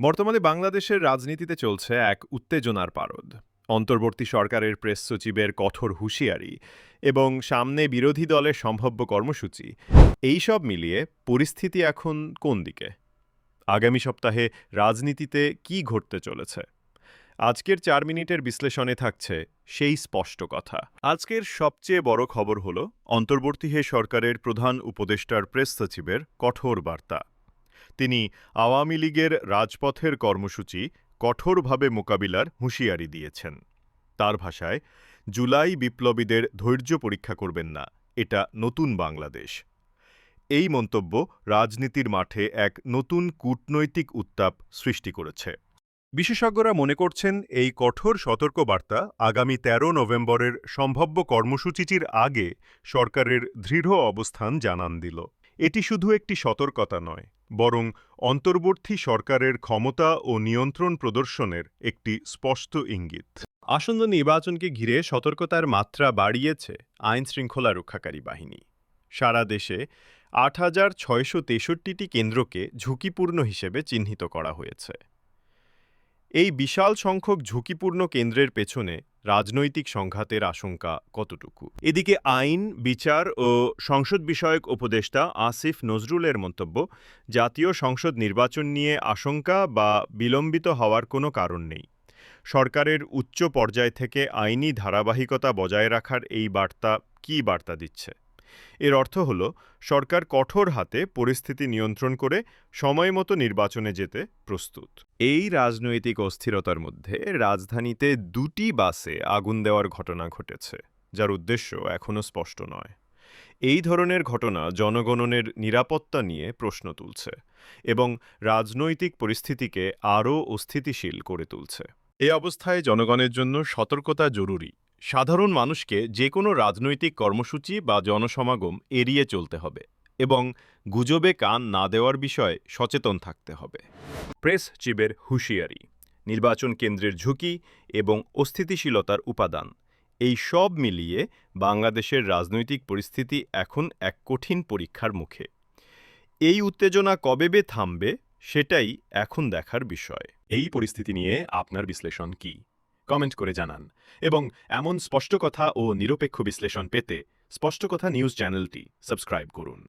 বর্তমানে বাংলাদেশের রাজনীতিতে চলছে এক উত্তেজনার পারদ। অন্তর্বর্তী সরকারের প্রেস সচিবের কঠোর হুঁশিয়ারি এবং সামনে বিরোধী দলের সম্ভাব্য কর্মসূচি, এই সব মিলিয়ে পরিস্থিতি এখন কোন দিকে? আগামী সপ্তাহে রাজনীতিতে কি ঘটতে চলেছে? আজকের চার মিনিটের বিশ্লেষণে থাকছে সেই স্পষ্ট কথা। আজকের সবচেয়ে বড় খবর হল, অন্তর্বর্তী হে সরকারের প্রধান উপদেষ্টার প্রেস সচিবের কঠোর বার্তা। তিনি আওয়ামী লীগের রাজপথের কর্মসূচি কঠোরভাবে মোকাবিলার হুঁশিয়ারি দিয়েছেন। তার ভাষায়, জুলাই বিপ্লবীদের ধৈর্য পরীক্ষা করবেন না, এটা নতুন বাংলাদেশ। এই মন্তব্য রাজনীতির মাঠে এক নতুন কূটনৈতিক উত্তাপ সৃষ্টি করেছে। বিশেষজ্ঞরা মনে করছেন এই কঠোর সতর্কবার্তা আগামী ১৩ নভেম্বরের সম্ভাব্য কর্মসূচিটির আগে সরকারের দৃঢ় অবস্থান জানান দিল। এটি শুধু একটি সতর্কতা নয়, বরং অন্তর্বর্তী সরকারের ক্ষমতা ও নিয়ন্ত্রণ প্রদর্শনের একটি স্পষ্ট ইঙ্গিত। আসন্ন নির্বাচনকে ঘিরে সতর্কতার মাত্রা বাড়িয়েছে আইন শৃঙ্খলা রক্ষাকারী বাহিনী। সারা দেশে আট হাজার ছয়শো কেন্দ্রকে ঝুঁকিপূর্ণ হিসেবে চিহ্নিত করা হয়েছে। এই বিশাল সংখ্যক ঝুঁকিপূর্ণ কেন্দ্রের পেছনে রাজনৈতিক সংঘাতের আশঙ্কা কতটুকু? এদিকে আইন, বিচার ও সংসদ বিষয়ক উপদেষ্টা আসিফ নজরুলের মন্তব্য, জাতীয় সংসদ নির্বাচন নিয়ে আশঙ্কা বা বিলম্বিত হওয়ার কোনো কারণ নেই। সরকারের উচ্চ পর্যায় থেকে আইনি ধারাবাহিকতা বজায় রাখার এই বার্তা কী বার্তা দিচ্ছে? এর অর্থ হল, সরকার কঠোর হাতে পরিস্থিতি নিয়ন্ত্রণ করে সময়মতো নির্বাচনে যেতে প্রস্তুত। এই রাজনৈতিক অস্থিরতার মধ্যে রাজধানীতে দুটি বাসে আগুন দেওয়ার ঘটনা ঘটেছে, যার উদ্দেশ্য এখনও স্পষ্ট নয়। এই ধরনের ঘটনা জনগণনের নিরাপত্তা নিয়ে প্রশ্ন তুলছে এবং রাজনৈতিক পরিস্থিতিকে আরও অস্থিতিশীল করে তুলছে। এ অবস্থায় জনগণের জন্য সতর্কতা জরুরি সাধারণ মানুষকে যে কোনো রাজনৈতিক কর্মসূচি বা জনসমাগম এড়িয়ে চলতে হবে এবং গুজবে কান না দেওয়ার বিষয়ে সচেতন থাকতে হবে। প্রেস চিবের হুঁশিয়ারি, নির্বাচন কেন্দ্রের ঝুঁকি এবং অস্থিতিশীলতার উপাদান, এই সব মিলিয়ে বাংলাদেশের রাজনৈতিক পরিস্থিতি এখন এক কঠিন পরীক্ষার মুখে। এই উত্তেজনা কবে বে থামবে, সেটাই এখন দেখার বিষয়। এই পরিস্থিতি নিয়ে আপনার বিশ্লেষণ কি? কমেন্ট করে জানান। এবং এমন স্পষ্ট কথা ও নিরপেক্ষ বিশ্লেষণ পেতে স্পষ্ট কথা নিউজ চ্যানেলটি সাবস্ক্রাইব করুন।